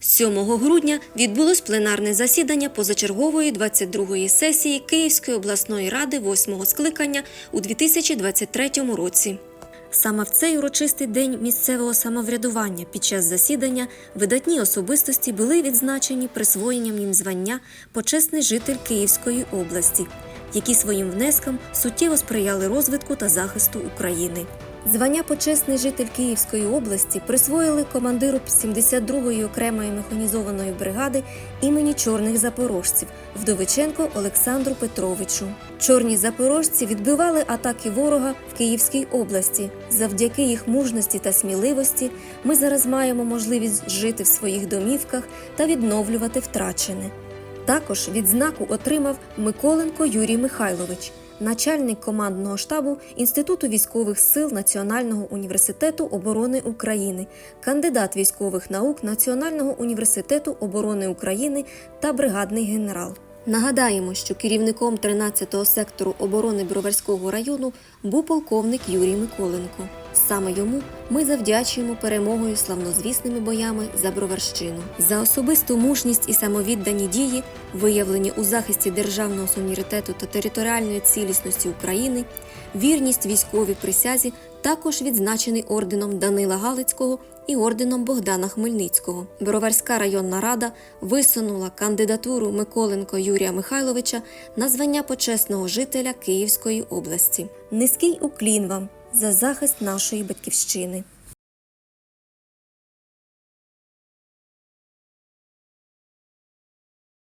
7 грудня відбулось пленарне засідання позачергової 22-ї сесії Київської обласної ради 8-го скликання у 2023 році. Саме в цей урочистий день місцевого самоврядування під час засідання видатні особистості були відзначені присвоєнням їм звання почесний житель Київської області, які своїм внеском суттєво сприяли розвитку та захисту України. Звання почесний житель Київської області присвоїли командиру 72-ї окремої механізованої бригади імені чорних запорожців Вдовиченко Олександру Петровичу. Чорні запорожці відбивали атаки ворога в Київській області. Завдяки їх мужності та сміливості ми зараз маємо можливість жити в своїх домівках та відновлювати втрачене. Також відзнаку отримав Миколенко Юрій Михайлович, начальник командного штабу Інституту військових сил Національного університету оборони України, кандидат військових наук Національного університету оборони України та бригадний генерал. Нагадаємо, що керівником 13-го сектору оборони Броварського району був полковник Юрій Миколенко. Саме йому ми завдячуємо перемогою славнозвісними боями за Броварщину. За особисту мужність і самовіддані дії, виявлені у захисті державного суверенітету та територіальної цілісності України, вірність військовій присязі також відзначений орденом Данила Галицького і орденом Богдана Хмельницького. Броварська районна рада висунула кандидатуру Миколенко Юрія Михайловича на звання почесного жителя Київської області. Низький уклін вам за захист нашої батьківщини.